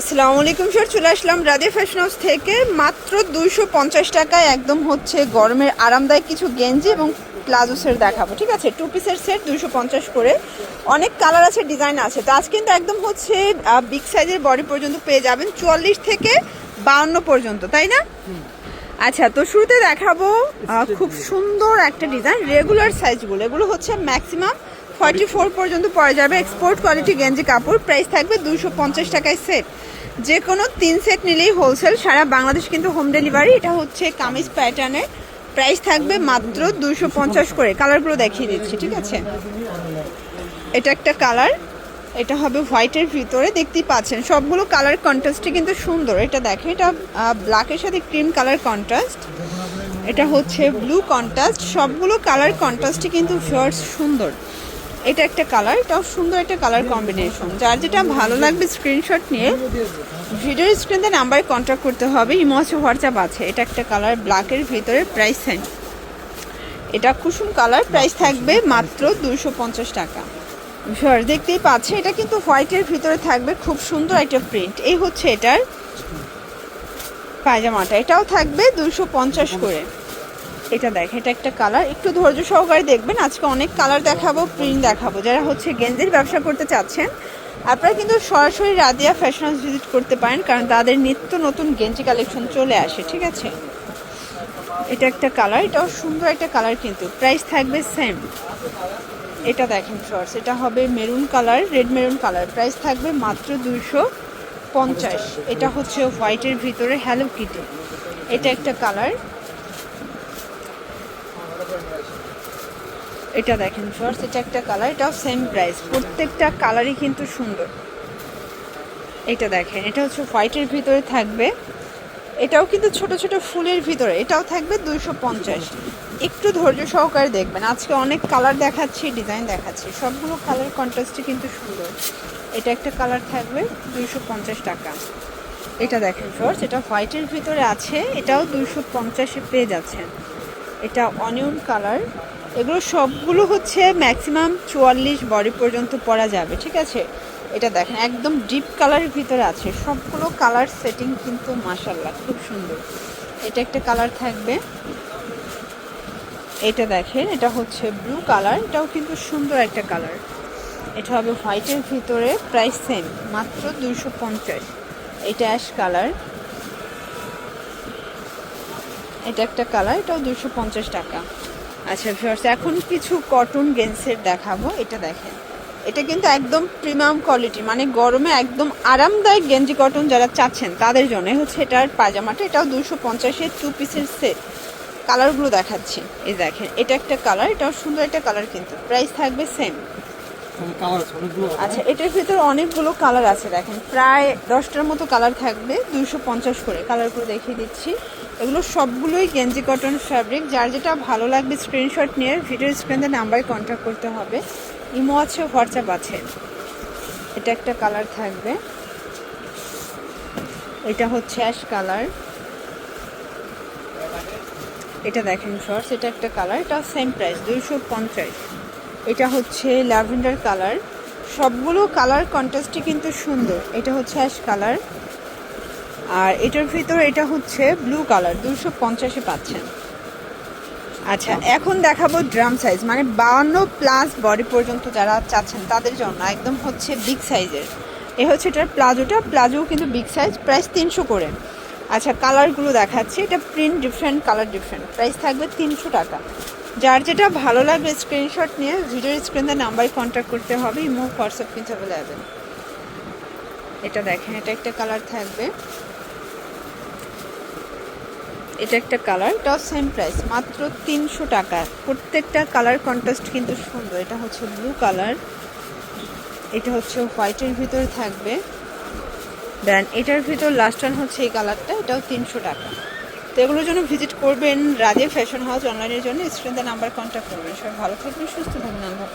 আসসালামু আলাইকুম স্যার চলে আসলাম রাধে ফ্যাশন হাউস থেকে। মাত্র দুইশো পঞ্চাশ টাকায় একদম হচ্ছে গরমের আরামদায়ক কিছু গেঞ্জি এবং প্লাজো সেট দেখাবো ঠিক আছে? টু পিসের সেট দুইশো পঞ্চাশ করে। অনেক কালার আছে ডিজাইন আছে। তো আজ কিন্তু একদম হচ্ছে বিগ সাইজের বডি পর্যন্ত পেয়ে যাবেন চুয়াল্লিশ থেকে বাউন্ন পর্যন্ত তাই না? আচ্ছা তো শুরুতে দেখাবো খুব সুন্দর একটা ডিজাইন রেগুলার সাইজগুলো এগুলো হচ্ছে ম্যাক্সিমাম ফর্টি ফোর পর্যন্ত পড়া যাবে। এক্সপোর্ট কোয়ালিটি গেঞ্জি কাপড় প্রাইস থাকবে দুশো পঞ্চাশ টাকায় সেট যে কোনো তিন সেট নিলেই হোলসেল সারা বাংলাদেশ কিন্তু হোম ডেলিভারি এটা হচ্ছে কামিজ প্যাটার্নের প্রাইস থাকবে মাত্র দুশো পঞ্চাশ করে। কালারগুলো দেখিয়ে দিচ্ছি, ঠিক আছে? এটা একটা কালার এটা হবে হোয়াইটের ভিতরে, দেখতেই পাচ্ছেন। সবগুলো কালার কন্ট্রাস্টই কিন্তু সুন্দর। এটা দেখেন, এটা ব্ল্যাকের সাথে ক্রিম কালার কন্ট্রাস্ট এটা হচ্ছে ব্লু কন্ট্রাস্ট সবগুলো কালার কন্ট্রাস্টই কিন্তু ফিয়ার্স সুন্দর। এটা একটা কালার এটাও সুন্দর একটা কালার কম্বিনেশন যার যেটা ভালো লাগবে স্ক্রিনশট নিয়ে ভিডিও স্ক্রিনে নাম্বারে কন্ট্যাক্ট করতে হবে, ইমো আছে হোয়াটসঅ্যাপ আছে। এটা একটা কালার ব্ল্যাকের ভিতরে প্রাইস সেন্ট এটা কুসুম কালার প্রাইস থাকবে মাত্র দুশো টাকা। ভিউয়ার দেখতেই পাচ্ছে এটা কিন্তু হোয়াইটের ভিতরে থাকবে, খুব সুন্দর একটা প্রিন্ট এই হচ্ছে এটার পায়জামাটা। এটাও থাকবে দুশো করে। এটা দেখ, এটা একটা কালার একটু ধৈর্য সহকারে দেখবেন, আজকে অনেক কালার দেখাবো প্রিন্ট দেখাবো। যারা হচ্ছে গেঞ্জির ব্যবসা করতে চাচ্ছেন, আপনারা কিন্তু সরাসরি রাদিয়া ফ্যাশন হাউস ভিজিট করতে পারেন, কারণ তাদের নিত্য নতুন গেঞ্জি কালেকশন চলে আসে, ঠিক আছে? এটা একটা কালার এটাও সুন্দর একটা কালার কিন্তু। প্রাইস থাকবে সেম এটা দেখেন শর্টস এটা হবে maroon colour red maroon colour price থাকবে মাত্র দুইশো পঞ্চাশ। এটা হচ্ছে হোয়াইটের ভিতরে হ্যালো কিটি এটা একটা কালার এটা দেখেন শর্টস এটা একটা কালার এটাও সেম প্রাইস প্রত্যেকটা কালারই কিন্তু সুন্দর। এটা দেখেন, এটা হচ্ছে হোয়াইটের ভিতরে থাকবে। এটাও কিন্তু ছোট ছোট ফুলের ভিতরে, এটাও থাকবে দুইশো পঞ্চাশ। একটু ধৈর্য সহকারে দেখবেন, আজকে অনেক কালার দেখাচ্ছি ডিজাইন দেখাচ্ছি। সবগুলো কালার কন্ট্রাস্টই কিন্তু সুন্দর। এটা একটা কালার থাকবে দুইশো পঞ্চাশ টাকা। এটা দেখেন ফোর্স এটা হোয়াইটের ভিতরে আছে, এটাও দুইশো পঞ্চাশে পেয়ে যাচ্ছেন। এটা অনিয়ন কালার এগুলো সবগুলো হচ্ছে ম্যাক্সিমাম চুয়াল্লিশ বডি পর্যন্ত পরা যাবে, ঠিক আছে? এটা দেখেন, একদম ডিপ কালারের ভিতরে আছে। সবগুলো কালার সেটিং কিন্তু মাসাল্লাহ খুব সুন্দর। এটা একটা কালার থাকবে। এটা দেখেন, এটা হচ্ছে ব্লু কালার এটাও কিন্তু সুন্দর একটা কালার এটা হবে হোয়াইটের ভিতরে, প্রাইস সেম মাত্র দুশো পঞ্চাশ। এটা অ্যাশ কালার এটা একটা কালার এটাও দুশো পঞ্চাশ টাকা। আচ্ছা ভিউয়ার্স এখন কিছু কটন গেন্সের দেখাবো এটা দেখেন। এটা কিন্তু একদম প্রিমিয়াম কোয়ালিটি মানে গরমে একদম আরামদায়ক গেঞ্জি কটন যারা চাচ্ছেন তাদের জন্য হচ্ছে এটার পায়জামাটা। এটাও দুশো পঞ্চাশের টু পিসের সেট কালারগুলো দেখাচ্ছি। এই দেখেন এটা একটা কালার এটাও সুন্দর একটা কালার কিন্তু। প্রাইস থাকবে সেম অনেকগুলো আচ্ছা এটার ভিতরে অনেকগুলো কালার আছে দেখেন। প্রায় দশটার মতো কালার থাকবে দুশো পঞ্চাশ করে। কালারগুলো দেখিয়ে দিচ্ছি। এগুলো সবগুলোই গেঞ্জি কটন ফ্যাব্রিক যার যেটা ভালো লাগবে স্ক্রিনশট নিয়ে ভিডিও স্ক্রিনে নাম্বারে কন্ট্যাক্ট করতে হবে। ইমো আছে হোয়াটসঅ্যাপ আছে। এটা একটা কালার থাকবে। এটা হচ্ছে অ্যাশ কালার এটা দেখেন শর্টস এটা একটা কালার এটা সেম প্রাইস দুইশো পঞ্চাশ। এটা হচ্ছে ল্যাভেন্ডার কালার সবগুলো কালার কন্ট্রাস্টই কিন্তু সুন্দর। এটা হচ্ছে অ্যাশ কালার আর এটার ভিতর এটা হচ্ছে ব্লু কালার দুশো পঞ্চাশে পাচ্ছেন। আচ্ছা এখন দেখাবো ড্রাম সাইজ মানে বাউন্ন প্লাস বডি পর্যন্ত যারা চাচ্ছেন তাদের জন্য একদম হচ্ছে বিগ সাইজের এ হচ্ছে এটার প্লাজোটা প্লাজো কিন্তু বিগ সাইজ প্রাইস তিনশো করে। আচ্ছা কালারগুলো দেখাচ্ছি এটা print different colour different price থাকবে তিনশো টাকা। যার যেটা ভালো লাগবে স্ক্রিনশট নিয়ে ভিডিওর স্ক্রিনে নাম্বারে কন্ট্যাক্ট করতে হবে ইমো হোয়াটসঅ্যাপ কিন্তু অ্যাভেলেবেল এটা দেখেন এটা একটা কালার থাকবে। এটা একটা কালার। টপ সেম প্রাইস মাত্র তিনশো টাকা। প্রত্যেকটা কালার কন্ট্রাস্ট কিন্তু সুন্দর। এটা হচ্ছে ব্লু কালার এটা হচ্ছে হোয়াইটের ভিতরে থাকবে। দেন এটার ভিতর লাস্ট ওয়ান হচ্ছে এই কালারটা এটাও তিনশো টাকা। তো এগুলোর জন্য ভিজিট করবেন রাজে ফ্যাশন হাউস অনলাইনের জন্য। স্ক্রিনে নাম্বার কন্ট্যাক্ট করবেন। সবাই ভালো থাকবেন, সুস্থ থাকবেন, আল্লাহ।